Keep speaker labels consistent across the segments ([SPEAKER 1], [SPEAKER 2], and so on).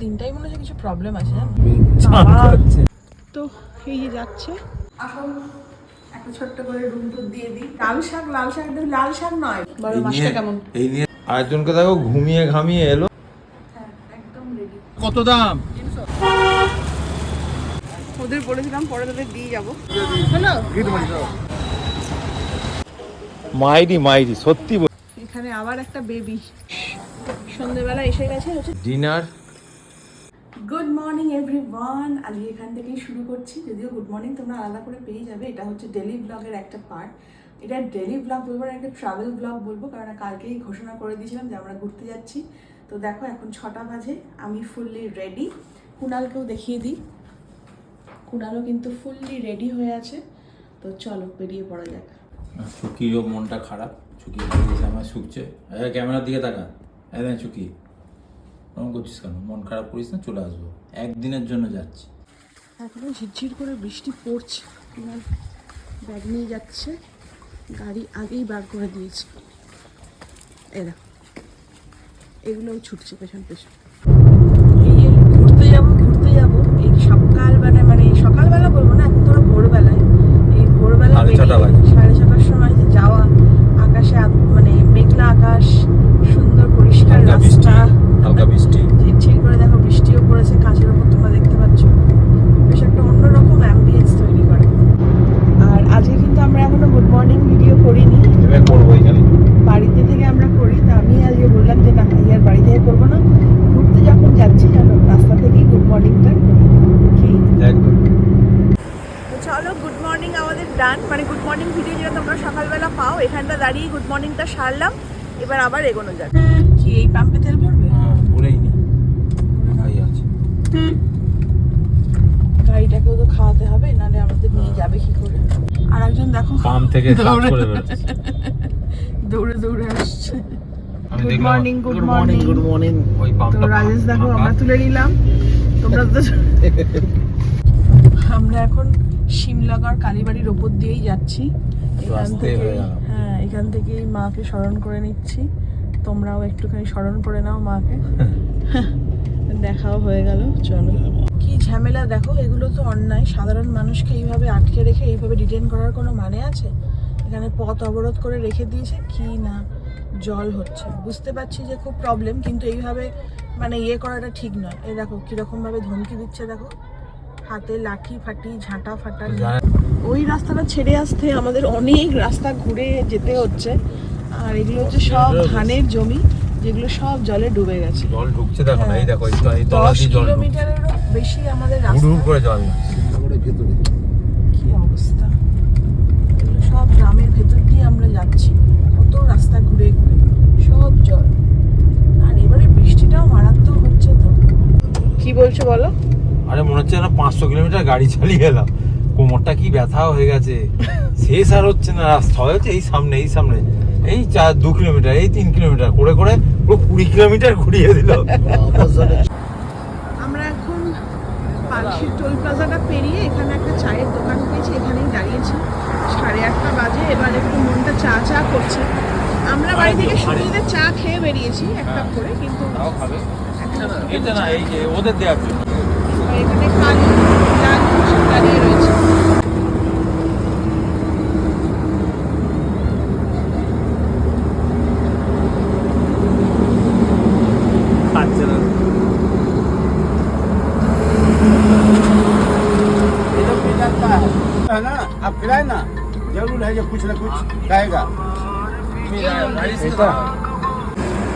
[SPEAKER 1] তিনটাই মনে হচ্ছে কিছু প্রবলেম আছে। তো এই যে যাচ্ছে। এখন একটা ছোট্ট করে রুম টুর দিয়ে দিই। লাল শাক লাল শাক দেব লাল শাক নয়। বড় মাছটা কেমন?
[SPEAKER 2] এই নিয়ে আরেকজনকে দেখো ঘুমিয়ে ঘামিয়ে এলো।
[SPEAKER 1] হ্যাঁ একদম রেডি
[SPEAKER 2] কত দাম?
[SPEAKER 1] ওদের বলেছিলাম পরে তাদের দিয়ে যাব। হলো
[SPEAKER 2] মাইরি মাইরি সত্যি
[SPEAKER 1] এখানে আবার একটা বেবি সন্ধেবেলা এসে গেছে। হচ্ছে
[SPEAKER 2] dinner
[SPEAKER 1] good morning everyone আজকে এখান থেকেই শুরু করছি। যদিও গুড মর্নিং তোমরা আলাদা করে পেয়ে যাবে, এটা হচ্ছে ডেলি ব্লগের একটা পার্ট এটা ডেলি ব্লগ বলব একটা ট্রাভেল ব্লগ বলব কারণ কালকেই ঘোষণা করে দিয়েছিলাম যে আমরা ঘুরতে যাচ্ছি। তো দেখো, এখন ছটা বাজে, আমি ফুললি রেডি কুণালকেও দেখিয়ে দিই। কুণালও কিন্তু ফুললি রেডি হয়ে আছে। তো চলো, বেরিয়ে পড়া যাক।
[SPEAKER 3] চুকিরও মনটা খারাপ। চুকি আমার শুকছে। ক্যামেরার দিকে তাকা হ্যাঁ চুকি। এরকম করছিস কেন? মন খারাপ করিস না, চলে আসব। একদিনের জন্য যাচ্ছি।
[SPEAKER 1] এখনও ঝিরঝির করে বৃষ্টি পড়ছে। তোমার ব্যাগ নিয়ে যাচ্ছে। গাড়ি আগেই বার করে দিয়েছে। এরা এগুলোও ছুটছে পেছন পেছন এই যে ঘুরতে যাব ঘুরতে যাব এই সকালবেলা মানে সকালবেলা বলব না এখন ধরো ভোরবেলায় এই ভোরবেলা
[SPEAKER 3] সাড়ে ছটা
[SPEAKER 1] বেরিয়ে
[SPEAKER 3] বাজে।
[SPEAKER 1] সাড়ে ছটার সময় যে যাওয়া আকাশে আত- মানে মেঘলা আকাশ সুন্দর পরিষ্কার
[SPEAKER 3] হালকা বৃষ্টি
[SPEAKER 1] রাস্তা
[SPEAKER 3] হালকা বৃষ্টি
[SPEAKER 1] ঝিরঝির করে দেখো বৃষ্টিও পড়েছে কাঁচের ওপর তোমরা দেখতে পাচ্ছ বেশ একটা অন্যরকম অ্যাম্বিয়েন্স তৈরি করে আর আজকে কিন্তু আমরা এখনও গুড মর্নিং ভিডিও করিনি
[SPEAKER 3] এবার করব এখানে
[SPEAKER 1] বাড়িতে থেকে আমরা করি তা আমি আজকে বললাম যে না আজকে আর বাড়ি থেকে করব না ঘুরতে যখন যাচ্ছি জানো রাস্তা থেকেই গুড মর্নিংটা কি
[SPEAKER 3] একদম
[SPEAKER 1] তো চলো গুড মর্নিং আমাদের ডান মানে গুড মর্নিং ভিডিও যেটা তোমরা সকালবেলা পাও এখানটা দাঁড়িয়ে সারলাম এবার আবার এগোনো যাক। কি এই পাম্পে তেল ভরবে?
[SPEAKER 3] হ্যাঁ ভুলেই নি। ভাই আছে।
[SPEAKER 1] গাড়িটাকেও তো খাওয়াতে হবে নাহলে আমাদের নিয়ে যাবে কি করে? আর একজন দেখো
[SPEAKER 3] পাম্প থেকে কাজ
[SPEAKER 1] দৌড়ে-
[SPEAKER 3] করে বেরোচ্ছে।
[SPEAKER 1] দৌড়ে দৌড়ে আসছে।
[SPEAKER 3] Good
[SPEAKER 1] morning good morning
[SPEAKER 2] good morning
[SPEAKER 3] ওই পাম্পটা
[SPEAKER 1] রাজেশ দেখো আমরা তুলে নিলাম। তোমরা তো আমরা এখন শিমলাগড় কালীবাড়ির ওপর দিয়েই যাচ্ছি। এখান থেকে
[SPEAKER 3] হ্যাঁ
[SPEAKER 1] এখান থেকেই মাকে স্মরণ করে নিচ্ছি। তোমরাও একটুখানি স্মরণ করে নাও মাকে। দেখাও হয়ে গেল চলো। কি ঝামেলা দেখো এগুলো তো অন্যায়। সাধারণ মানুষকে এইভাবে আটকে রেখে এইভাবে ডিটেন করার কোনো মানে আছে? এখানে পথ অবরোধ করে রেখে দিয়েছে কি না জল হচ্ছে। বুঝতে পারছি যে খুব প্রবলেম কিন্তু এইভাবে মানে ইয়ে করাটা ঠিক নয়। এ দেখো কীরকম ভাবে ধমকি দিচ্ছে দেখো। হাতে লাঠি ফাটি ঝাঁটা ফাটা ওই রাস্তাটা ছেড়ে আসতে আমাদের অনেক রাস্তা ঘুরে যেতে হচ্ছে। আর এগুলো হচ্ছে সব ধানের জমি যেগুলো সব জলে ডুবে গেছে।
[SPEAKER 3] জল ঢুকছে দেখো না এই দেখো এই তো- এই তলা
[SPEAKER 1] হ্যাঁ।
[SPEAKER 3] দিয়ে জল
[SPEAKER 1] কিলোমিটারেরও বেশি আমাদের রাস্তা
[SPEAKER 3] হুড় করে জল
[SPEAKER 1] কি অবস্থা? এগুলো সব গ্রামের ভেতর দিয়ে আমরা যাচ্ছি। কত রাস্তা ঘুরে ঘুরে সব জল। আর এবারে বৃষ্টিটাও মারাত্মক হচ্ছে তো। কি বলছো বলো?
[SPEAKER 3] আরে মনে হচ্ছে যেন পাঁচশো কিলোমিটার গাড়ি চালিয়ে এলাম। কোমরটা কি ব্যথা হয়ে গেছে। শেষ আর হচ্ছে না রাস্তা হয়েছে এই সামনে এই সামনে। এই চার দু কিলোমিটার এই তিন কিলোমিটার করে করে পুরো কুড়ি কিলোমিটার ঘুরিয়ে দিল।
[SPEAKER 1] আমরা এখন পালসির টোল প্লাজাটা পেরিয়ে এখানে একটা চায়ের দোকান পেয়েছি এখানেই দাঁড়িয়েছি। সাড়ে আটটা বাজে এবার একটু মনটা চা চা করছে। আমরা বাড়ি থেকে সুবিধে চা খেয়ে বেরিয়েছি এক কাপ করে কিন্তু
[SPEAKER 3] এটা না এই যে ওদের দেওয়ার জন্য।
[SPEAKER 1] আর এখানে কালী লাল সব দাঁড়িয়ে রয়েছে
[SPEAKER 3] খাচ্ছে না
[SPEAKER 4] ये लोग भी जानता है है ना आप खिलाए ना जरूर है जो कुछ ना कुछ खाएगा ऐसा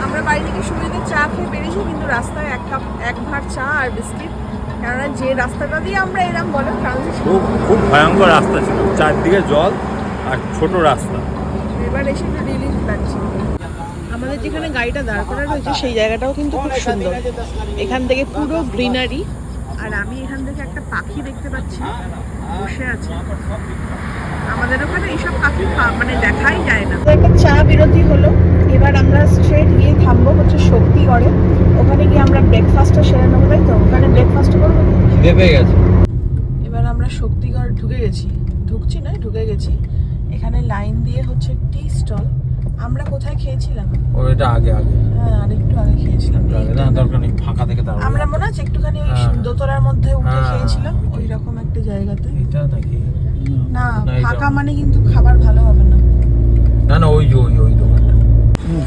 [SPEAKER 1] আমরা বাড়ি থেকে সুবিধে চা খেয়ে বেরিয়েছি কিন্তু রাস্তায় এক কাপ এক ভার চা আর বিস্কিট কেননা যে রাস্তাটা দিয়ে আমরা এরম বলো ট্রানজিশন
[SPEAKER 3] খুব খুব ভয়ঙ্কর রাস্তা ছিল। চারদিকে জল আর ছোট রাস্তা।
[SPEAKER 1] এবার এসে একটু রিলিফ লাগছে আমাদের যেখানে গাড়িটা দাঁড় করা রয়েছে সেই জায়গাটাও কিন্তু খুব সুন্দর। এখান থেকে পুরো গ্রিনারি। আর আমি এখান থেকে একটা পাখি দেখতে পাচ্ছি বসে আছে। আমাদের ওখানে এইসব পাখি পা- মানে দেখাই যায় না। একটা চা বিরতি হলো। এবার আমরা স্ট্রেট গিয়ে থামবো হচ্ছে শক্তিগড়ে। ওখানে গিয়ে আমরা ব্রেকফাস্টটা সেরে নেব তাই তো? ওখানে ব্রেকফাস্ট করব?
[SPEAKER 3] গেছে।
[SPEAKER 1] এবার আমরা শক্তিগড় ঢুকে গেছি। ঢুকছি না ঢুকে গেছি। এখানে লাইন দিয়ে হচ্ছে টি স্টল। আমরা কোথায় খেয়েছিলাম?
[SPEAKER 3] ওটা আগে আগে।
[SPEAKER 1] হ্যাঁ আরেকটু আগে খেয়েছিলাম।
[SPEAKER 3] না দরকার নেই ফাঁকা থেকে তার
[SPEAKER 1] আমরা মনে আছে একটুখানি
[SPEAKER 3] ওই হ্যাঁ।
[SPEAKER 1] দোতলার
[SPEAKER 3] মধ্যে উঠে হ্যাঁ, খেয়েছিলাম? হ্যাঁ, ওই রকম একটা জায়গাতে। এটা
[SPEAKER 1] নাকি?
[SPEAKER 3] না ফাঁকা
[SPEAKER 1] মানে কিন্তু খাবার ভালো হবে না।
[SPEAKER 3] না না ওই ওই ওই দোকানটা। হুম।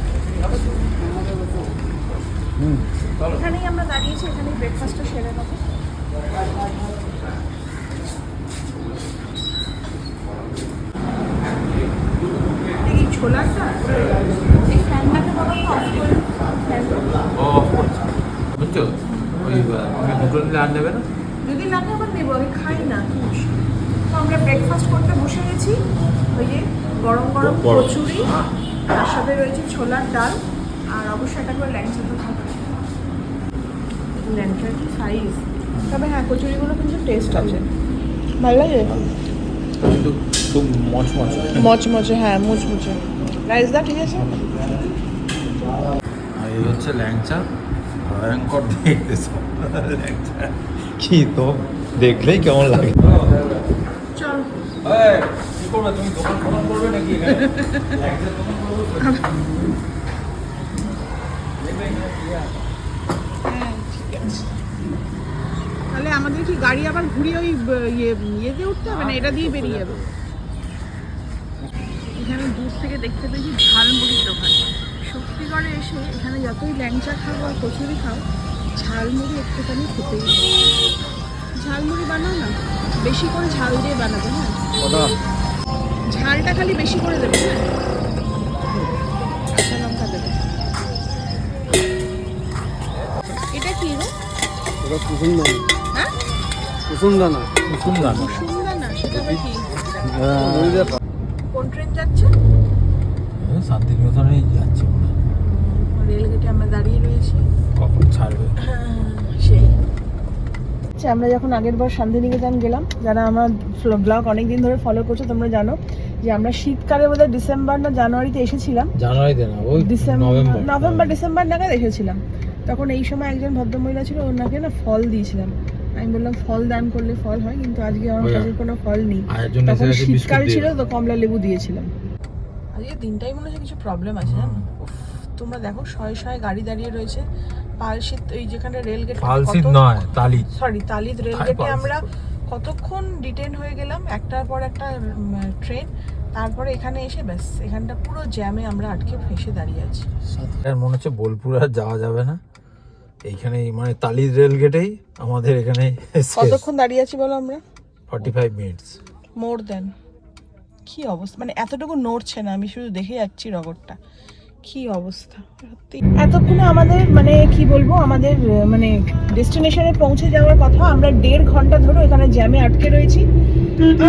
[SPEAKER 3] হুম।
[SPEAKER 1] এখানেই আমরা দাঁড়িয়েছি এখানেই ব্রেকফাস্টটা সেরে নেব। এই ছোলাটা এই ফ্যানটাকে তো অফ করে
[SPEAKER 3] অফ করছে। বুঝছ? ওই দুটো নিলে আর নেবে না?
[SPEAKER 1] যদি লাগে আবার নেব আমি খাই না তো আমরা ব্রেকফাস্ট করতে বসে গেছি ওই যে গরম গরম
[SPEAKER 3] গরম।
[SPEAKER 1] কচুরি তার সাথে রয়েছে ছোলার ডাল আর অবশ্যই একটা করে ল্যাংচা তো থাকবে। ল্যাংচার কি সাইজ তবে হ্যাঁ কচুরিগুলো কিন্তু টেস্ট আছে। ভালো লাগে?
[SPEAKER 3] কিন্তু খুব মচমচ।
[SPEAKER 1] মচমচে হ্যাঁ মুচমুচে। রাইসদা ঠিক আছে?
[SPEAKER 3] আর এই হচ্ছে ল্যাংচা। ভয়ঙ্কর দেখতে ল্যাংচা।
[SPEAKER 2] কি তো? দেখলেই কেমন লাগে।
[SPEAKER 1] চল।
[SPEAKER 3] কি করবে? তুমি দোকান করবে নাকি এখানে ল্যাংচার দোকান করবে
[SPEAKER 1] হ্যাঁ ঠিক আছে তাহলে আমাদের কি গাড়ি আবার ঘুরিয়ে ওই ইয়ে ইয়েতে উঠতে হবে না? এটা দিয়ে বেরিয়ে যাবে। এখানে দূর থেকে দেখতে পেয়েছি ঝালমুড়ির দোকান। শক্তিগড়ে এসে এখানে যতই ল্যাংচা খাও আর কচুরি খাও ঝালমুড়ি একটুখানি খেতেই ঝালমুড়ি বানাও না বেশি করে ঝাল দিয়ে বানাবে হ্যাঁ? ঝালটা খালি বেশি করে দেবে হ্যাঁ? কাঁচা লঙ্কা দেবে। এটা কি গো?
[SPEAKER 4] ওটা কুসুমদানা
[SPEAKER 1] হ্যাঁ।
[SPEAKER 3] কুসুম
[SPEAKER 1] কোন ট্রেন যাচ্ছে?
[SPEAKER 3] শান্তিনিকেতনেই যাচ্ছে
[SPEAKER 1] রেলগেটে আমরা দাঁড়িয়ে রয়েছি।
[SPEAKER 3] কখন ছাড়বে?
[SPEAKER 1] সেই। আচ্ছা আমরা যখন আগের বার শান্তিনিকেতন গেলাম যারা আমার ব্লগ অনেক দিন ধরে ফলো করছ তোমরা জানো যে আমরা শীতকালে বোধহয় ডিসেম্বর না জানুয়ারিতে এসেছিলাম।
[SPEAKER 3] জানুয়ারিতে না ওই
[SPEAKER 1] ডিসেম্বর
[SPEAKER 3] নভেম্বর
[SPEAKER 1] নভেম্বর ডিসেম্বর নাগাদ এসেছিলাম। তখন এই সময় একজন ভদ্রমহিলা ছিল ওনাকে না ফল দিয়েছিলাম। আমি বললাম ফল দান করলে ফল হয় কিন্তু আজকে আমার কাছে কোনো ফল নেই। তখন শীতকাল ছিল তো কমলা লেবু দিয়েছিলাম। আজকে দিনটাই মনে হচ্ছে কিছু প্রবলেম আছে জানো? তোমরা দেখো শয়ে শয়ে গাড়ি দাঁড়িয়ে রয়েছে। পালশিত এই যেখানে রেল গেট
[SPEAKER 3] ফালসিত নয় তালি।
[SPEAKER 1] সরি তালিদ রেল গেটে আমরা কতক্ষণ ডিটেন হয়ে গেলাম একটার পর একটা ট্রেন তারপরে এখানে এসে ব্যাস এখানটা পুরো জ্যামে আমরা আটকে ফেসে দাঁড়িয়ে আছি।
[SPEAKER 3] মনে হচ্ছে বোলপুর আর যাওয়া যাবে না। এইখানে মানে তালির রেল গেটেই আমাদের এখানে
[SPEAKER 1] কতক্ষণ দাঁড়িয়ে আছি বলো আমরা?
[SPEAKER 3] Forty five minutes
[SPEAKER 1] more then কি অবস্থা? মানে এতটুকু নড়ছে না আমি শুধু দেখে যাচ্ছি রগরটা কি অবস্থা? এতক্ষণে আমাদের মানে কি বলব আমাদের মানে ডেস্টিনেশনে পৌঁছে যাওয়ার কথা আমরা দেড় ঘণ্টা ধরে এখানে জ্যামে আটকে রয়েছি।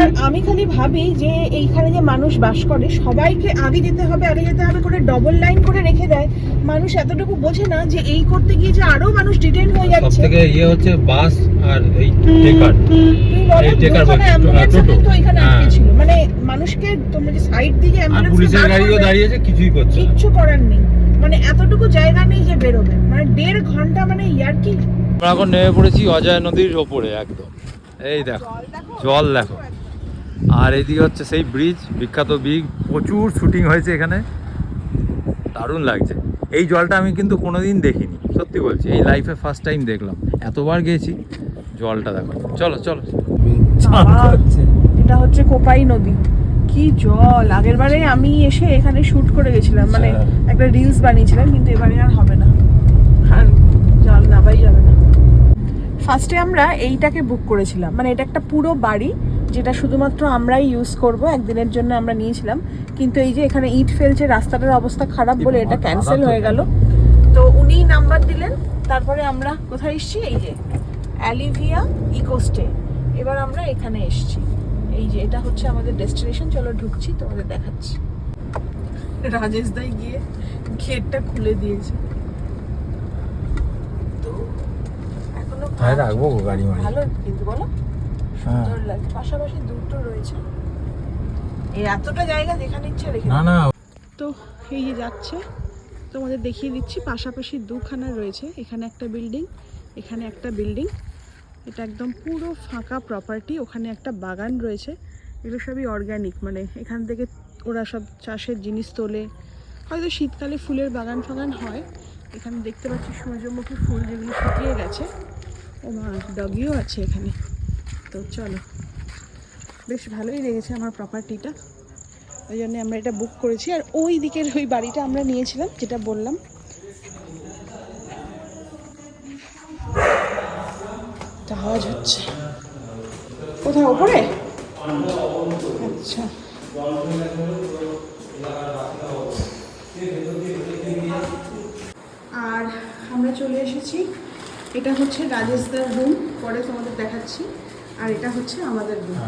[SPEAKER 1] আর আমি খালি ভাবি যে এইখানে যে মানুষ বাস করে সবাইকে আগে যেতে হবে আগে যেতে হবে করে ডবল লাইন করে রেখে দেয়। মানুষ এতটুকু বোঝে না যে এই করতে গিয়ে যে আরও মানুষ ডিটেন হয়ে যাচ্ছে।
[SPEAKER 3] থেকে ইয়ে হচ্ছে বাস আর এই টেকার এই টেকার।
[SPEAKER 1] কিন্তু এখানে
[SPEAKER 3] হ্যাঁ।
[SPEAKER 1] আটকে ছিল। মানে মানুষকে তোমরা যে সাইড দিকে অ্যাম্বুলেন্স
[SPEAKER 3] পুলিশের গাড়িও দাঁড়িয়েছে কিছুই করছে না।
[SPEAKER 1] কিচ্ছু করার নেই। মানে এতটুকু জায়গা নেই যে বেরোবে। মানে দেড় ঘণ্টা মানে ইয়ার কি?
[SPEAKER 2] আমরা এখন নেমে পড়েছি অজয় নদীর ওপরে একদম। এই দেখো জল দেখো। আর এইদিকে হচ্ছে সেই ব্রিজ বিখ্যাত ব্রিজ প্রচুর শুটিং হয়েছে এখানে। দারুণ লাগছে। এই জলটা আমি কিন্তু কোনোদিন দেখিনি সত্যি বলছি। এই লাইফে ফার্স্ট টাইম দেখলাম। এতবার গেছি জলটা দেখো। চলো চলো।
[SPEAKER 1] এটা হচ্ছে কোপাই নদী। কি জল। আগের বারে আমি এসে এখানে শুট করে গেছিলাম মানে
[SPEAKER 3] আচ্ছা।
[SPEAKER 1] একটা রিলস বানিয়েছিলাম কিন্তু এবারে আর হবে না। আর জল নামাই যাবে না। ফার্স্টে আমরা এইটাকে বুক করেছিলাম। মানে এটা একটা পুরো বাড়ি যেটা শুধুমাত্র আমরাই ইউজ করব একদিনের জন্য আমরা নিয়েছিলাম। কিন্তু এই যে এখানে ইট ফেলছে রাস্তাটার অবস্থা খারাপ বলে এটা ক্যান্সেল হয়ে গেল। তো উনি নাম্বার দিলেন তারপরে আমরা কোথায় এসেছি? এই যে অ্যালিভিয়া ইকোস্টে এবার আমরা এখানে এসেছি। এই যে এটা হচ্ছে আমাদের ডেস্টিনেশন চলো ঢুকছি তোমাদের দেখাচ্ছি। রাজেশ দাই গিয়ে গেটটা খুলে দিয়েছে। তো এখনও
[SPEAKER 3] তাই রাখব গাড়ি মাড়ি
[SPEAKER 1] ভালো কিন্তু বলো
[SPEAKER 3] হ্যাঁ।
[SPEAKER 1] সুন্দর লাগে। পাশাপাশি দুটো রয়েছে। এই এতটা জায়গা যেখানে ইচ্ছা রেখে
[SPEAKER 3] না না।
[SPEAKER 1] তো এই যে যাচ্ছে তোমাদের দেখিয়ে দিচ্ছি পাশাপাশি দুখানা রয়েছে। এখানে একটা বিল্ডিং এখানে একটা বিল্ডিং এটা একদম পুরো ফাঁকা প্রপার্টি ওখানে একটা বাগান রয়েছে। এগুলো সবই অর্গ্যানিক মানে এখান থেকে ওরা সব চাষের জিনিস তোলে। হয়তো শীতকালে ফুলের বাগান ফাগান হয়। এখানে দেখতে পাচ্ছি সূর্যমুখী ফুল যেগুলো শুকিয়ে গেছে। ও মা ডগিও আছে এখানে। তো চলো, বেশ ভালোই লেগেছে আমার প্রপার্টিটা ওই জন্য আমরা এটা বুক করেছি। আর ওই দিকের ওই বাড়িটা আমরা নিয়েছিলাম, যেটা বললাম। আওয়াজ হচ্ছে। কোথায় ওপরে? আচ্ছা। আর আমরা চলে এসেছি। এটা হচ্ছে রাজেশদার রুম পরে তোমাদের দেখাচ্ছি। আর এটা হচ্ছে আমাদের রুম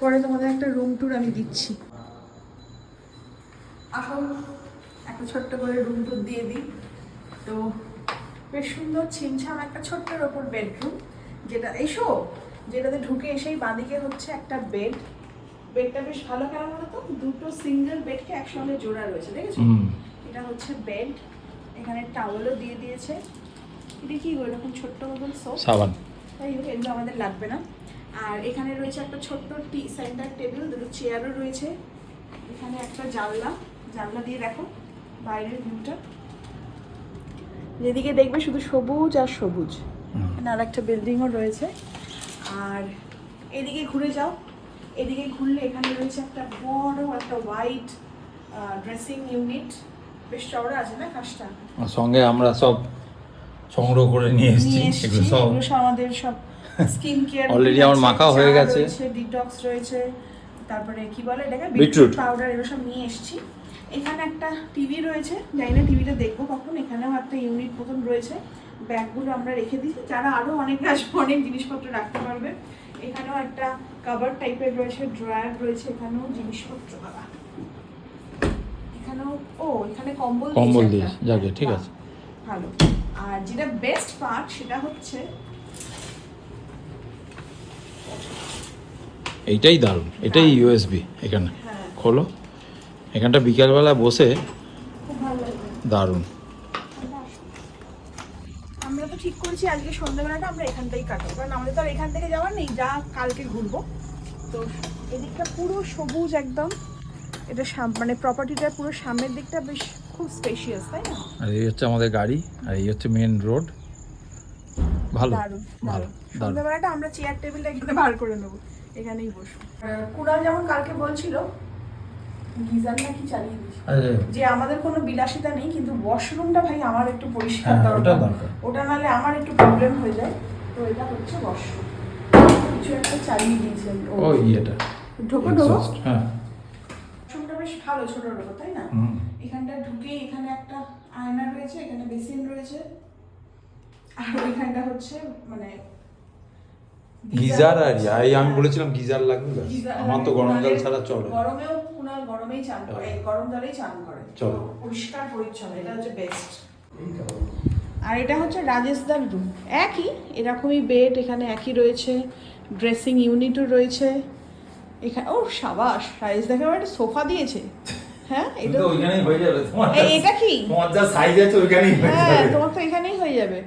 [SPEAKER 1] পরে তোমাদের একটা রুম ট্যুর আমি দিচ্ছি। এখন একটা ছোট্ট করে রুম ট্যুর দিয়ে দিই। তো বেশ সুন্দর ছিমছাম একটা ছোট্টের ওপর বেডরুম যেটা এসো যেটাতে ঢুকে এসেই বাঁদিকে হচ্ছে একটা বেড বেডটা বেশ ভালো কেন বলো তো? দুটো সিঙ্গেল বেডকে একসঙ্গে জোড়া রয়েছে দেখেছ? এটা হচ্ছে বেড এখানে টাওয়েলও দিয়ে দিয়েছে। এটা কি এরকম ছোট্ট মতন সোপ
[SPEAKER 2] সাবান।
[SPEAKER 1] তাই হোক এগুলো আমাদের লাগবে না। আর এখানে রয়েছে একটা ছোট্ট টি সেন্টার টেবিল দুটো চেয়ারও রয়েছে। এখানে একটা জানলা জানলা দিয়ে দেখো বাইরের ভিউটা যেদিকে দেখবে শুধু সবুজ আর সবুজ। আর একটা বিল্ডিংও রয়েছে। আর এদিকে ঘুরে যাও। এদিকে ঘুরলে এখানে রয়েছে একটা বড় একটা হোয়াইট ড্রেসিং ইউনিট বেশ চওড়া আছে না কাজটা?
[SPEAKER 2] সঙ্গে আমরা সব সংগ্রহ করে নিয়ে এসেছি। এগুলো সব
[SPEAKER 1] আমাদের সব স্কিন কেয়ার
[SPEAKER 2] Already আমার মাখাও হয়ে গেছে।
[SPEAKER 1] ডিটক্স রয়েছে। তারপরে কি বলে এটাকে. বিটরুট পাউডার এগুলো সব নিয়ে এসেছি। এখানে একটা টিভি রয়েছে জানি না টিভিটা দেখব কখন এখানেও একটা ইউনিট মতন রয়েছে। ব্যাগগুলো আমরা রেখে দিয়েছি যারা আরও অনেক আসবে অনেক জিনিসপত্র রাখতে পারবে। এখানেও একটা কাভার টাইপের রয়েছে ড্রয়ার রয়েছে এখানেও জিনিসপত্র বাবা। এখানেও ও এখানে কম্বল
[SPEAKER 2] কম্বল
[SPEAKER 1] একটা।
[SPEAKER 2] দিয়েছে, ঠিক আছে।
[SPEAKER 1] ভালো। আর যেটা বেস্ট পার্ট সেটা হচ্ছে
[SPEAKER 2] এইটাই দারুণ এটাই ইউএসবি এখানে।
[SPEAKER 1] হ্যাঁ।
[SPEAKER 2] খোলো। এখানটা বিকালবেলা বসে দারুণ।
[SPEAKER 1] আমরা তো ঠিক করেছি আজকে সন্ধ্যাবেলাটা আমরা এখানটাই কাটাবো। কারণ আমাদের তো আর এখান থেকে যাওয়ার নেই যা কালকে ঘুরবো। তো এদিকটা পুরো সবুজ একদম। এটা মানে প্রপার্টিটার পুরো সামনের দিকটা বেশ খুব স্পেশিয়াস তাই না?
[SPEAKER 2] আর এই হচ্ছে আমাদের গাড়ি আর এই হচ্ছে মেন রোড ভালো ভালো
[SPEAKER 1] সন্ধ্যাবেলাটা আমরা চেয়ার টেবিলটা এখানে বার করে নেব। এখানেই বসবো। কুণাল যেমন কালকে বলছিল গিজার নাকি চালিয়ে যে আমাদের কোনো বিলাসিতা নেই কিন্তু ওয়াশরুমটা ভাই আমার একটু পরিষ্কার
[SPEAKER 2] হ্যাঁ,
[SPEAKER 1] দরকার। ওটা নালে আমার একটু প্রবলেম হয়ে যায়। তো এটা হচ্ছে ওয়াশরুম কিছু একটা চালিয়ে দিয়েছেন ও।
[SPEAKER 2] ও ইয়েটা।
[SPEAKER 1] ঢোকো ঢোকো।
[SPEAKER 2] হ্যাঁ।
[SPEAKER 1] ওয়াশরুমটা বেশ ভালো ছোট ঢোকো তাই না। এখানটা ঢুকে এখানে একটা আয়না রয়েছে এখানে বেসিন রয়েছে। আর ওইখানটা হচ্ছে মানে
[SPEAKER 2] গিজার আর এই আমি বলেছিলাম গিজার লাগবে আমার তো গরম জল ছাড়া চলে।
[SPEAKER 1] গরমেও কুণাল গরমেই চান করে এই গরম জলেই চান করে।
[SPEAKER 2] চলো।
[SPEAKER 1] পরিষ্কার পরিচ্ছন্ন এটা হচ্ছে বেস্ট আর এটা হচ্ছে রাজেশ রাজেশদার রুম একই এরকমই বেড এখানে একই রয়েছে ড্রেসিং ইউনিটও রয়েছে। এখানে ও সাবাস রাজেশদাকে আবার একটা সোফা দিয়েছে। হ্যাঁ এটা
[SPEAKER 3] কিন্তু ওইখানেই হয়ে যাবে তোমার
[SPEAKER 1] এই, এটা কি?
[SPEAKER 3] তোমার যা সাইজ আছে ওইখানেই হয়ে
[SPEAKER 1] হ্যাঁ তোমার তো এখানেই হয়ে যাবে।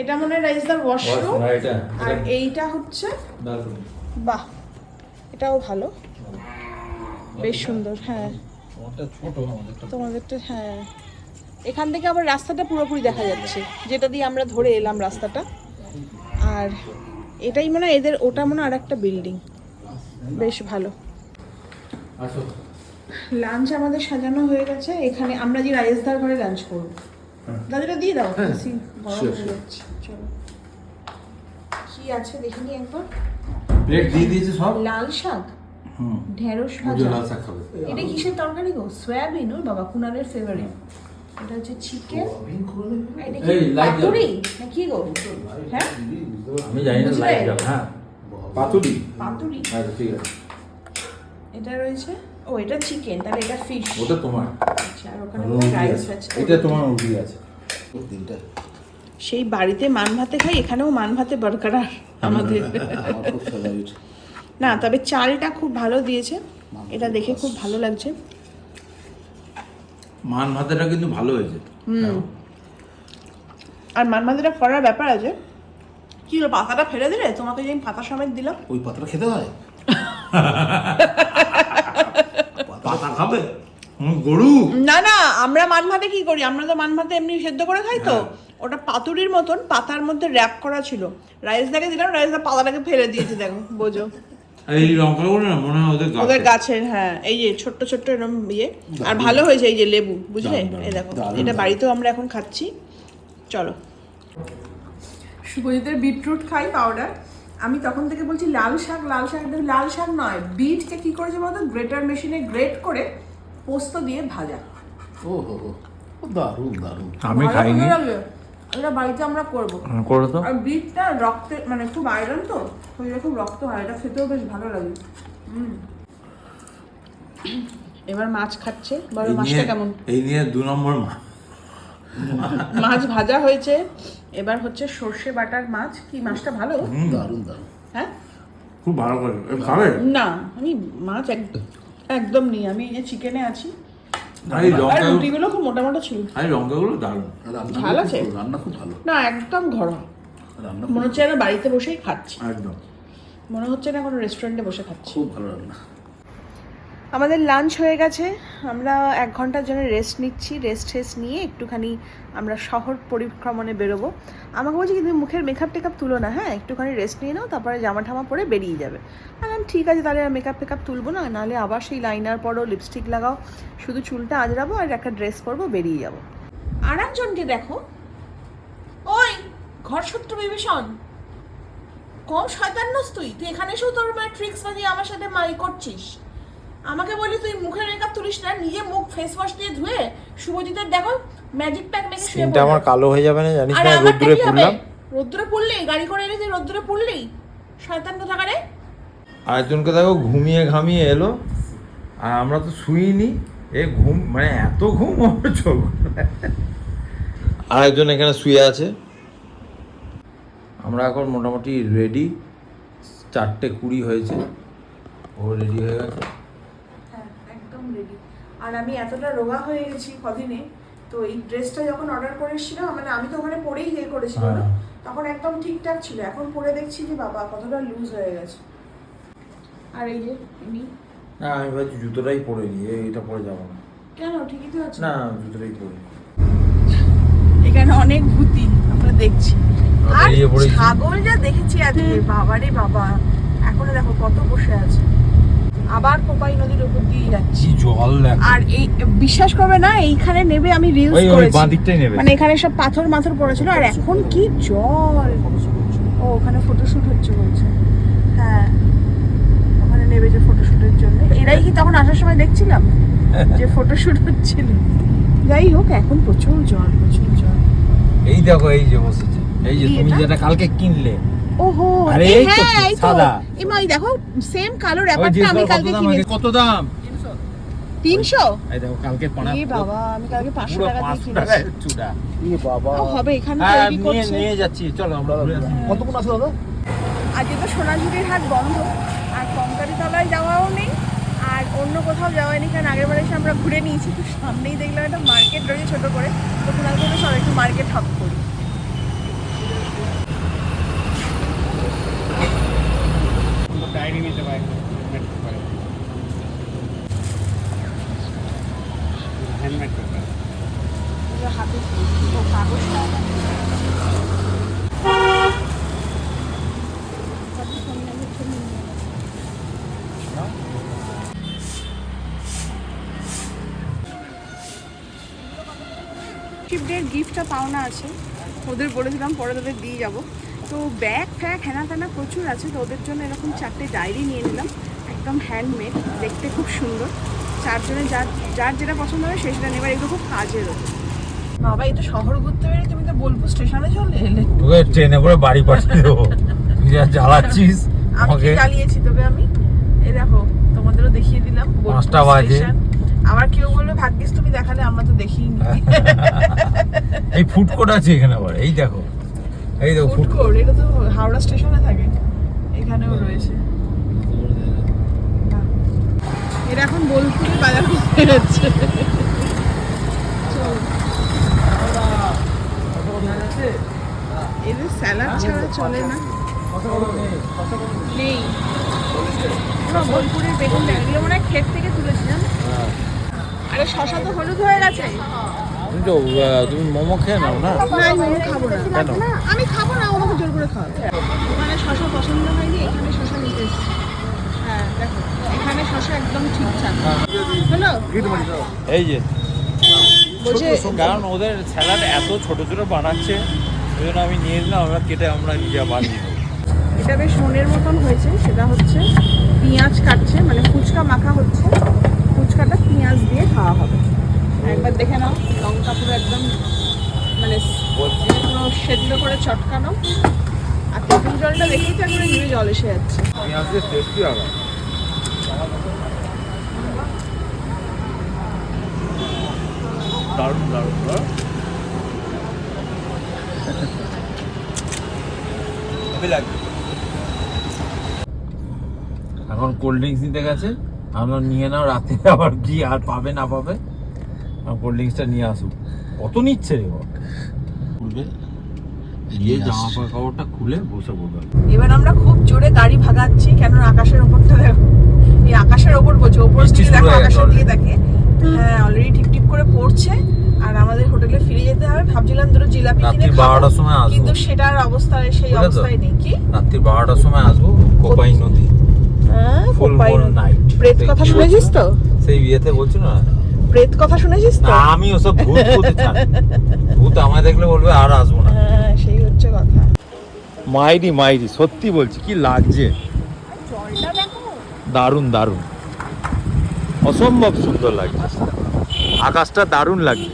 [SPEAKER 1] এটা মনে হয় ওয়াশরুম
[SPEAKER 3] না,
[SPEAKER 1] আর এইটা হচ্ছে বাহ এটাও ভালো। বেশ সুন্দর হ্যাঁ। তোমাদেরটা হ্যাঁ। এখান থেকে আবার রাস্তাটা পুরোপুরি দেখা যাচ্ছে। যেটা দিয়ে আমরা ধরে এলাম রাস্তাটা। আর এটাই মনে হয় এদের ওটা মনে হয় আর একটা বিল্ডিং বেশ ভালো।
[SPEAKER 3] আসো।
[SPEAKER 1] লাঞ্চ আমাদের সাজানো হয়ে গেছে এখানে আমরা যে রাজেশদার ঘরে লাঞ্চ করব। দাদাটা দিয়ে দাও বেশি গরম হয়ে যাচ্ছে চলো। কি আছে দেখিনি একবার?
[SPEAKER 3] প্লেট দিয়ে দিয়েছে সব?
[SPEAKER 1] লাল শাক।
[SPEAKER 3] হুম।
[SPEAKER 1] ঢেঁড়স ভাজা।
[SPEAKER 3] লাল শাক খাবে।
[SPEAKER 1] এটা কিসের তরকারি গো? সয়াবিন ওর বাবা কুনালের ফেভারিট এটা হচ্ছে চিকেন
[SPEAKER 3] এই।
[SPEAKER 1] পাতুরি? না কি গো? হ্যাঁ?
[SPEAKER 3] আমি জানি না? লাইট হ্যাঁ। পাতুরি।
[SPEAKER 1] পাতুরি।
[SPEAKER 3] আচ্ছা ঠিক আছে।
[SPEAKER 1] এটা রয়েছে ও এটা চিকেন তাহলে এটা ফিশ
[SPEAKER 3] ওটা তোমার।
[SPEAKER 1] আচ্ছা আর ওখানে রাইস
[SPEAKER 3] আছে।
[SPEAKER 1] আছে।
[SPEAKER 3] এটা তোমার রুটি আছে। তিনটা।
[SPEAKER 1] সেই বাড়িতে মান ভাতে খাই এখানেও মান ভাতে বরকরার আমাদের। না তবে চালটা খুব ভালো দিয়েছে। এটা দেখে খুব ভালো লাগছে।
[SPEAKER 3] মান ভাতেটা কিন্তু ভালো হয়েছে।
[SPEAKER 1] হুম। আর মান ভাতেটা করার ব্যাপার আছে। কি হলো পাতাটা ফেলে দিলে? তোমাকে যে পাতা সমেত দিলাম।
[SPEAKER 4] ওই পাতাটা খেতে হয়?
[SPEAKER 3] পাতা খাবে গরু?
[SPEAKER 1] না না আমরা মান ভাতে কি করি? আমরা তো মান ভাতে এমনি সেদ্ধ করে খাই তো। ওটা পাতুরির মতন পাতার মধ্যে র্যাপ করা ছিল। রাইসদাকে দিলাম রাইসদা পাতাটাকে ফেলে দিয়েছে দেখো বোঝো।
[SPEAKER 3] এই লঙ্কাগুলো না মনে হয় ওদের
[SPEAKER 1] ওদের
[SPEAKER 3] গাছের।
[SPEAKER 1] হ্যাঁ এই যে ছোট্ট ছোট্ট এরকম ইয়ে। আর ভালো হয়েছে এই যে লেবু বুঝলে? এই দেখো এটা বাড়িতেও আমরা এখন খাচ্ছি। চলো। শুভজিতের বিটরুট খাই পাউডার আমি তখন থেকে বলছি লাল শাক লাল শাক লাল শাক নয় বিটকে কি করেছে বলতো? গ্রেটার মেশিনে গ্রেট করে পোস্ত দিয়ে ভাজা।
[SPEAKER 4] ও হো হো দারুণ দারুণ।
[SPEAKER 3] আমি খাইনি।
[SPEAKER 1] এটা বাড়িতে আমরা করব।
[SPEAKER 3] হ্যাঁ, করো তো।
[SPEAKER 1] আর বিটটা রক্তে মানে খুব আয়রন তো শরীরে খুব রক্ত হয় এটা খেতেও বেশ ভালো লাগে। হুম। এবার মাছ খাচ্ছে।
[SPEAKER 3] এই
[SPEAKER 1] মাছটা কেমন?
[SPEAKER 3] এই নিয়ে দু নম্বর মা
[SPEAKER 1] মাছ ভাজা হয়েছে। এবার হচ্ছে সর্ষে বাটার মাছ কি মাছটা ভালো?
[SPEAKER 4] দারুণ দারুণ
[SPEAKER 1] হ্যাঁ?
[SPEAKER 3] খুব ভালো করে। খাবে?
[SPEAKER 1] না আমি মাছ একদম একদম নেই। আমি এই চিকেনে আছি।
[SPEAKER 3] আর এই
[SPEAKER 1] আর রুটিগুলো খুব মোটা মোটা ছিল
[SPEAKER 3] আর লঙ্কাগুলো দারুণ।
[SPEAKER 4] রান্না
[SPEAKER 1] আছে?
[SPEAKER 4] রান্না খুব ভালো।
[SPEAKER 1] না একদম ঘরোয়া। মনে হচ্ছে যেন বাড়িতে বসেই খাচ্ছি।
[SPEAKER 3] একদম।
[SPEAKER 1] মনে হচ্ছে না কোনো রেস্টুরেন্টে বসে খাচ্ছি।
[SPEAKER 4] খুব ভালো রান্না।
[SPEAKER 1] আমাদের লাঞ্চ হয়ে গেছে। আমরা এক ঘণ্টার জন্য রেস্ট নিচ্ছি। রেস্ট টেস্ট নিয়ে একটুখানি আমরা শহর পরিক্রমণে বেরোবো। আমাকে বলছি কিন্তু মুখের মেকআপ টেকআপ তুলো না হ্যাঁ? একটুখানি রেস্ট নিয়ে নাও, তারপরে জামা ঠামা পরে বেরিয়ে যাবে। আমি ঠিক আছে, তাহলে আর মেকআপ ফেকআপ তুলবো না, নাহলে আবার সেই লাইনার পরো লিপস্টিক লাগাও, শুধু চুলটা আজরাবো আর একটা ড্রেস পরবো, বেরিয়ে যাব। আর একজনকে দেখো। ওই, ঘর বিভীষণ, কম শয়তান্নস তুই। তুই এখানে এসেও তোর মানে ট্রিক্স বাজিয়ে আমার সাথে মাই করছিস। আমাকে বলি তুই মুখের মেকআপ তুলিস না নিজে মুখ ফেস ওয়াশ দিয়ে ধুয়ে শুভজিতের দেখো ম্যাজিক প্যাক মেখে শুয়ে
[SPEAKER 3] স্কিনটা আমার কালো হয়ে যাবে না জানিস না রোদ্দুরে পড়লাম।
[SPEAKER 1] রোদ্দুরে পড়লি? গাড়ি করে এনে তুই রোদ্দুরে পড়লি? শয়তান কোথা করে
[SPEAKER 3] আরেকজনকে দেখো ঘুমিয়ে ঘামিয়ে এলো। আর আমরা তো শুইনি। এ ঘুম মানে এত ঘুম আমার চোখ। আরেকজন এখানে শুয়ে আছে। আমরা এখন মোটামুটি রেডি চারটে কুড়ি হয়েছে। ও রেডি হয়ে গেছে।
[SPEAKER 1] আর আমি এতটা রোগা হয়ে গেছি কদিনে তো এই ড্রেসটা যখন অর্ডার করে এসেছিলাম মানে আমি তো ওখানে পরেই ইয়ে করেছিলাম
[SPEAKER 3] হ্যাঁ।
[SPEAKER 1] তখন একদম ঠিকঠাক ছিল। এখন পরে দেখছি যে বাবা কতটা লুজ হয়ে গেছে। আর এই যে ইনি
[SPEAKER 3] না আমি ভাবছি জুতোটাই পরে নি এটা পরে যাব না।
[SPEAKER 1] কেন? ঠিকই তো আছে।
[SPEAKER 3] না জুতোটাই পরে।
[SPEAKER 1] এখানে অনেক ভূতি আমরা দেখছি। আর। ছাগল যা দেখেছি আজকে বাবারে বাবা। এখন দেখো কত বসে আছে। আবার কোপাই নদীর উপর দিয়ে যাচ্ছি।
[SPEAKER 3] জল
[SPEAKER 1] আর এই বিশ্বাস করবে না এইখানে নেবে আমি রিলস করেছি।
[SPEAKER 3] বাঁ দিকটাই নেবে।
[SPEAKER 1] মানে এখানে সব পাথর মাথর পড়েছিল আর এখন কি জল। ও ওখানে ফটোশুট হচ্ছে বলছে। হ্যাঁ। ওখানে নেবে যে ফটোশুটের জন্য। এরাই কি তখন আসার সময় দেখছিলাম যে ফটোশুট হচ্ছিল? যাই হোক এখন প্রচুর জল প্রচুর জল।
[SPEAKER 3] এই দেখো এই যে বসেছে। এই যে তুমি যেটা কালকে কিনলে
[SPEAKER 1] ওহো
[SPEAKER 3] আরে
[SPEAKER 1] এই
[SPEAKER 3] তো
[SPEAKER 1] হ্যাঁ এই তো।
[SPEAKER 3] সাদা।
[SPEAKER 1] দেখো সেম কালো র্যাপারটা আমি কালকে কিনেছি
[SPEAKER 3] কত দাম?
[SPEAKER 1] তিনশো?
[SPEAKER 3] এই দেখো কালকে পানা
[SPEAKER 1] এ বাবা আমি কালকে পাঁচশো
[SPEAKER 3] পুরো
[SPEAKER 1] টাকা দিয়ে কিনেছি।
[SPEAKER 3] চূড়া।
[SPEAKER 4] বাবা।
[SPEAKER 1] ও, হবে এখানে
[SPEAKER 3] হ্যাঁ
[SPEAKER 1] তৈরি করছে।
[SPEAKER 3] নিয়ে যাচ্ছি চলো আমরা।
[SPEAKER 4] কতক্ষণ আছে দাদা?
[SPEAKER 1] আজকে তো সোনাঝুরির হাট বন্ধ আর কঙ্কারি তলায় যাওয়াও নেই আর অন্য কোথাও যাওয়া নেই কারণ আগের বার এসে আমরা ঘুরে নিয়েছি তো সামনেই দেখলাম একটা মার্কেট রয়েছে ছোট করে তো কোথাও করে সব একটু মার্কেট হপ করি।
[SPEAKER 4] পারে হ্যান্ডমেড পেপার
[SPEAKER 1] হাতে শিফটের গিফটটা পাওনা আছে। ওদের বলেছিলাম পরে তোদের দিয়ে যাব। তো ব্যাগ ফ্যাগ হেনা তেনা প্রচুর আছে তো ওদের জন্য এরকম চারটে ডায়েরি নিয়ে নিলাম। একদম হ্যান্ডমেড দেখতে খুব সুন্দর। চারজনের যার যার যেটা পছন্দ হবে সে সেটা নেবার এগুলো খুব কাজের বাবা এই তো শহর ঘুরতে বেরিয়ে তুমি তো বোলপুর স্টেশনে চলে এলে।
[SPEAKER 3] তোকে ট্রেনে করে বাড়ি পাঠিয়ে দেবো। তুই যা জ্বালাচ্ছিস আমাকে।
[SPEAKER 1] জ্বালিয়েছি তোকে আমি? এই দেখো তোমাদেরও দেখিয়ে দিলাম
[SPEAKER 3] পাঁচটা বাজে।
[SPEAKER 1] আবার কেউ বলবে ভাগ্যিস তুমি দেখালে আমরা তো দেখিনি।
[SPEAKER 3] এই ফুড কোর্ট আছে এখানে আবার। এই দেখো। এই দেখো
[SPEAKER 1] ফুড কোর্ট এটা তো হাওড়া স্টেশনে থাকে। এখানেও রয়েছে। এরা এখন বোলপুরে বাজার করতে যাচ্ছে। এদের স্যালাড ছাড়া চলে না। নেই। বোলপুরের বেগুন এগুলো মনে হয় ক্ষেত থেকে তুলেছি জানো আরে শশা তো হলুদ হয়ে গেছে।
[SPEAKER 3] তুমি তো তুমি মোমো খেয়ে নাও না?
[SPEAKER 1] না আমি মোমো খাব না।
[SPEAKER 3] কেন?
[SPEAKER 1] আমি খাব না ও আমাকে জোর করে খাওয়াবে। ওখানে শশা পছন্দ হয়নি এখানে শশা নিতে এসেছি। দেখো এখানে শশা একদম ঠিকঠাক। হলো?
[SPEAKER 2] এই যে।
[SPEAKER 1] বলছে
[SPEAKER 2] কারণ ওদের স্যালাড এত ছোট ছোট বানাচ্ছে ওই জন্য আমি নিয়ে নিলাম আমরা কেটে আমরা নিজে বানিয়ে
[SPEAKER 1] এটা বেশ মনের মতন হয়েছে সেটা হচ্ছে পেঁয়াজ কাটছে মানে ফুচকা মাখা হচ্ছে ফুচকাটা পেঁয়াজ দিয়ে খাওয়া হবে। একবার দেখে নাও লঙ্কা পুরো একদম মানে পুরো সেদ্ধ করে চটকানো, আর তেঁতুল জলটা দেখেই তো একবারে জিভে জল এসে যাচ্ছে।
[SPEAKER 3] এখন কোল্ড ড্রিঙ্কস নিতে গেছে, আমরা নিয়ে নাও, রাতে আবার কি আর পাবে, না পাবে। কোল্ড ড্রিঙ্কসটা নিয়ে আসুক। কত নিচ্ছে রে খুলবে। গিয়ে জামা কাপড়টা খুলে বসে পড়বে।
[SPEAKER 1] এবার আমরা খুব জোরে গাড়ি ভাগাচ্ছি কেন আকাশের ওপরটা দেখো। এই আকাশের ওপর বলছে ওপর দিকে দেখো আকাশের দিকে দেখে। হ্যাঁ অলরেডি টিপ টিপ করে পড়ছে আর আমাদের হোটেলে ফিরে যেতে হবে। ভাবছিলাম দুটো জিলাপি কিনে খাব
[SPEAKER 3] বারোটার সময় আসব।
[SPEAKER 1] কিন্তু সেটার অবস্থায় সেই অবস্থায় নেই। কি?
[SPEAKER 3] রাত্রি বারোটার সময় আসব কোপাই নদী।
[SPEAKER 1] হ্যাঁ কোপাই
[SPEAKER 3] নাইট
[SPEAKER 1] প্রেত কথা শুনেছিস তো?
[SPEAKER 3] সেই বিয়েতে বলছিল না
[SPEAKER 1] প্রেত কথা শুনেছিস তো?
[SPEAKER 3] না আমি ওসব ভূত ভূত ভূত আমায় দেখলে বলবে আর আসব না।
[SPEAKER 1] হ্যাঁ সেই হচ্ছে কথা।
[SPEAKER 2] মাইরি মাইরি সত্যি বলছি কি লাগছে?
[SPEAKER 1] জলটা দেখো।
[SPEAKER 2] দারুণ দারুণ। অসম্ভব সুন্দর লাগছে। আকাশটা দারুণ লাগছে।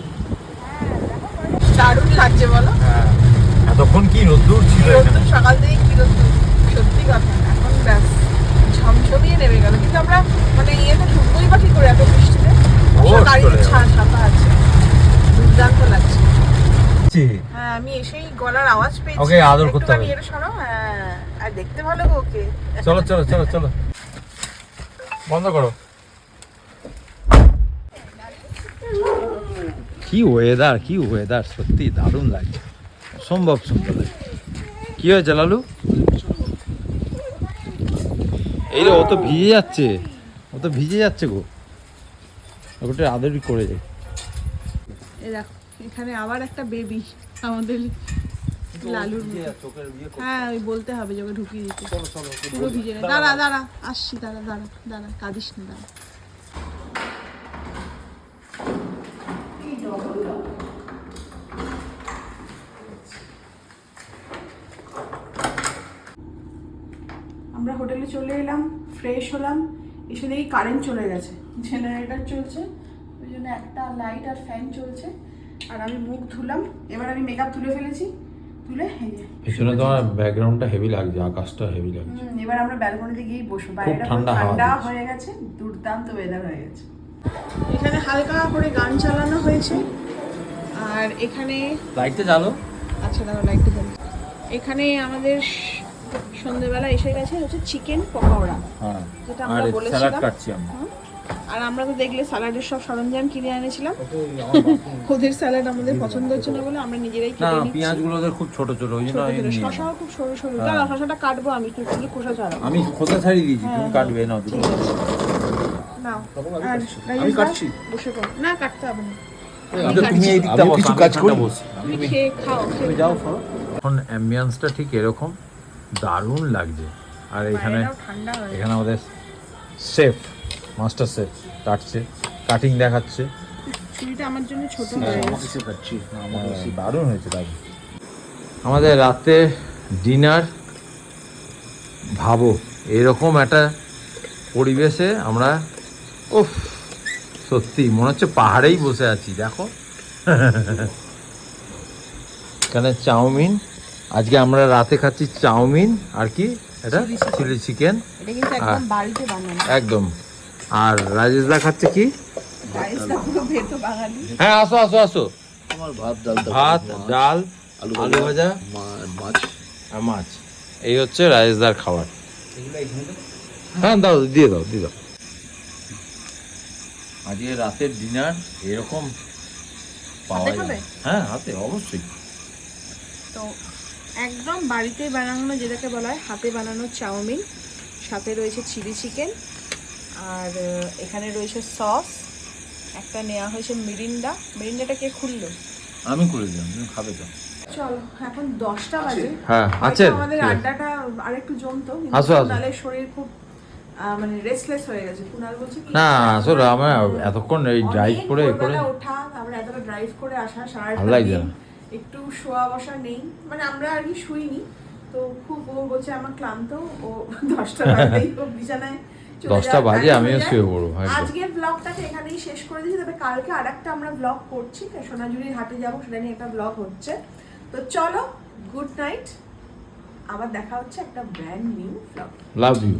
[SPEAKER 1] দারুণ লাগছে বলো।
[SPEAKER 3] এতক্ষণ কি রোদ্দুর ছিল
[SPEAKER 1] সকাল থেকে কি রোদ্দুর? সত্যি কথা এখন ব্যাস ঝমঝমিয়ে নেমে গেল। কিন্তু আমরা মানে ইয়েতে ঢুকবোই বা কি করে? এত বৃষ্টিতে গাড়িতে ছাতা আছে। দুর্দান্ত লাগছে। হ্যাঁ আমি এসেই গলার আওয়াজ পেয়েছি।
[SPEAKER 3] ওকে আদর করতে হবে।
[SPEAKER 1] এটা সরো হ্যাঁ আর দেখতে ভালো ওকে।
[SPEAKER 3] চলো চলো চলো চলো। বন্ধ করো।
[SPEAKER 2] কি ওয়েদার কি ওয়েদার সত্যি দারুণ লাগছে। অসম্ভব সুন্দর লাগছে। কি হয়েছে লালু? এই রে ও তো ভিজে যাচ্ছে। ও তো ভিজে যাচ্ছে গো। ওটা আদরই করে যায়
[SPEAKER 1] এই দেখো এখানে আবার একটা বেবি আমাদের লালুর হ্যাঁ ওই বলতে হবে যে ওকে ঢুকিয়ে দিতে। পুরো ভিজে নেই দাঁড়া দাঁড়া আসছি দাঁড়া দাঁড়া দাঁড়া কাঁদিস না দাঁড়া। আমরা হোটেলে চলে এলাম ফ্রেশ হলাম এসে দেখি কারেন্ট চলে গেছে। জেনারেটর চলছে ওই জন্য একটা লাইট আর ফ্যান চলছে। আর আমি মুখ ধুলাম এবার আমি মেকআপ তুলে ফেলেছি তুলে এই
[SPEAKER 3] পিছনে তোমার ব্যাকগ্রাউন্ডটা হেভি লাগছে আকাশটা হেভি লাগছে।
[SPEAKER 1] এবার আমরা ব্যালকনিতে বসবো।
[SPEAKER 3] ঠান্ডা
[SPEAKER 1] ঠান্ডা হয়ে গেছে দুর্দান্ত ওয়েদার হয়ে গেছে। এখানে হালকা করে গান চালানো হয়েছে আর এখানে
[SPEAKER 2] লাইটটা জ্বালো?
[SPEAKER 1] আচ্ছা লাইটটা জ্বালি। এখানে আমাদের স- সন্ধেবেলা এসে গেছে হচ্ছে চিকেন পকোড়া
[SPEAKER 2] হ্যাঁ
[SPEAKER 1] যেটা আমরা বলেছিলাম।
[SPEAKER 3] কাটছি আমরা।
[SPEAKER 1] হুম। আর আমরা তো দেখলে স্যালাডের সব সরঞ্জাম কিনে এনেছিলাম। ওদের স্যালাড আমাদের পছন্দ হচ্ছে না বলে আমরা নিজেরাই
[SPEAKER 3] না
[SPEAKER 1] কেটে নিচ্ছি।
[SPEAKER 3] পেঁয়াজগুলো ওদের খুব ছোট ছোট ওই জন্য আমি।
[SPEAKER 1] শশাও খুব সরু সরু। দাঁড়া শশাটা কাটবো আমি তুই শুধু খোসা ছাড়াবো
[SPEAKER 3] আমি খোসা ছাড়িয়ে দিয়েছি তুমি
[SPEAKER 1] হ্যাঁ,
[SPEAKER 3] কাটবে না দুটো।
[SPEAKER 1] নাও রাজেশ দা, বসে পড়ো। না কাটতে হবে না।
[SPEAKER 3] তুমি এই দিকটা বসো কিছু কাজ করি।
[SPEAKER 1] তুমি খেয়ে খাও খেয়ে
[SPEAKER 3] যাও এখন অ্যাম্বিয়েন্সটা ঠিক এরকম দারুণ লাগছে। আর এখানে
[SPEAKER 1] হয়ে
[SPEAKER 3] এখানে আমাদের শেফ মাস্টার শেফ কাটছে কাটিং দেখাচ্ছে।
[SPEAKER 1] আমার জন্য ছোট হয়ে
[SPEAKER 3] দারুণ হয়েছে দারুণ। আমাদের রাতে ডিনার ভাবো এরকম একটা পরিবেশে আমরা উফ সত্যি মনে হচ্ছে পাহাড়েই বসে আছি দেখো। এখানে চাউমিন আজকে আমরা রাতে খাচ্ছি চাউমিন আর কি এটা চিলি চিকেন।
[SPEAKER 1] এটা কিন্তু একদম বাড়িতে বানানো।
[SPEAKER 3] একদম। আর রাজেশ দা খাচ্ছে কি? হ্যাঁ আসো আসো আসো।
[SPEAKER 4] ভাত ডাল
[SPEAKER 3] ভাত ডাল
[SPEAKER 4] আলু
[SPEAKER 3] আলু ভাজা
[SPEAKER 4] মাছ।
[SPEAKER 3] আর মাছ। এই হচ্ছে রাজেশদার খাবার। হ্যাঁ দাও দিয়ে দাও দিয়ে দাও। আজকে রাতের ডিনার এরকম পাওয়া
[SPEAKER 1] খাবে?
[SPEAKER 3] হ্যাঁ হাতে অবশ্যই।
[SPEAKER 1] তো একদম বাড়িতে বানানো যেটাকে বলা হয় হাতে বানানো চাউমিন সাথে রয়েছে চিলি চিকেন আর এখানে রয়েছে সস একটা নেওয়া হয়েছে মিরিন্ডা। মিরিন্ডাটা কে খুললো?
[SPEAKER 3] আমি করে দিলাম তুমি খাবে তো।
[SPEAKER 1] চলো এখন দশটা বাজে।
[SPEAKER 3] হ্যাঁ
[SPEAKER 1] হয়তো
[SPEAKER 3] আছে
[SPEAKER 1] আমাদের আড্ডাটা আরেকটু জমতো
[SPEAKER 3] আসো, আসো।
[SPEAKER 1] নাহলে শরীর খুব মানে রেস্টলেস হয়ে গেছে। কুনাল বলছে
[SPEAKER 3] না আসলে আমার এতক্ষণ এই ড্রাইভ করে
[SPEAKER 1] ওঠা তারপরে এতটা ড্রাইভ করে আসা সারা
[SPEAKER 3] ভালো লাগছে
[SPEAKER 1] একটু শোয়া বসা নেই। মানে আমরা আর কি শুইনি। তো খুব ও বলছে আমার ক্লান্ত ও দশটা ও বিছানায়
[SPEAKER 3] দশটা বাজে আমিও শুয়ে পড়ব, আজকে
[SPEAKER 1] আজকের ব্লগটাকে এখানেই শেষ করে দিচ্ছি তবে কালকে আরেকটা আমরা ব্লগ করছি সোনাঝুরির হাটে যাব সেটা নিয়ে একটা ব্লগ হচ্ছে। তো চলো গুড নাইট আবার দেখা হচ্ছে একটা brand new blog
[SPEAKER 3] love you